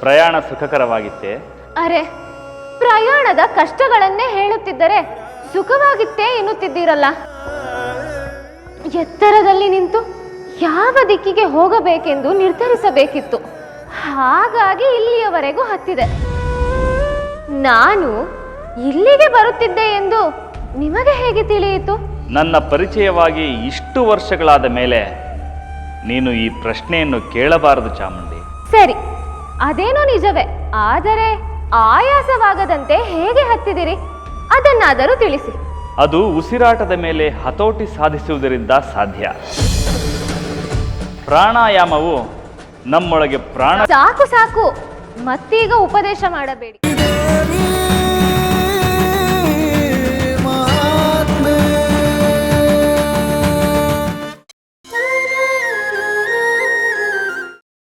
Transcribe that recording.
ಪ್ರಯಾಣ ಸುಖಕರವಾಗಿತ್ತೆ? ಅರೆ ಪ್ರಯಾಣದ ಕಷ್ಟಗಳನ್ನೇ ಹೇಳುತ್ತಿದ್ದರೆ ಸುಖವಾಗಿತ್ತೇ ಎನ್ನುತ್ತಿದ್ದೀರಲ್ಲ? ಎತ್ತರದಲ್ಲಿ ನಿಂತು ಯಾವ ದಿಕ್ಕಿಗೆ ಹೋಗಬೇಕೆಂದು ನಿರ್ಧರಿಸಬೇಕಿತ್ತು. ಹಾಗಾಗಿ ಇಲ್ಲಿಯವರೆಗೂ ಹತ್ತಿದೆ. ನಾನು ಇಲ್ಲಿಗೆ ಬರುತ್ತಿದ್ದೆ ಎಂದು ನಿಮಗೆ ಹೇಗೆ ತಿಳಿಯಿತು? ನನ್ನ ಪರಿಚಯವಾಗಿ ಇಷ್ಟು ವರ್ಷಗಳಾದ ಮೇಲೆ ನೀನು ಈ ಪ್ರಶ್ನೆಯನ್ನು ಕೇಳಬಾರದು ಚಾಮುಂಡಿ. ಸರಿ ಅದೇನೋ ನಿಜವೇ ಆದರೆ ಆಯಾಸವಾಗದಂತೆ ಹೇಗೆ ಹತ್ತಿದಿರಿ? ಅದನ್ನಾದರೂ ತಿಳಿಸಿ. ಅದು ಉಸಿರಾಟದ ಮೇಲೆ ಹತೋಟಿ ಸಾಧಿಸುವುದರಿಂದ ಸಾಧ್ಯ. ಪ್ರಾಣಾಯಾಮವು ನಮ್ಮೊಳಗೆ ಪ್ರಾಣ ಸಾಕು ಸಾಕು ಮತ್ತೀಗ ಉಪದೇಶ ಮಾಡಬೇಡಿ.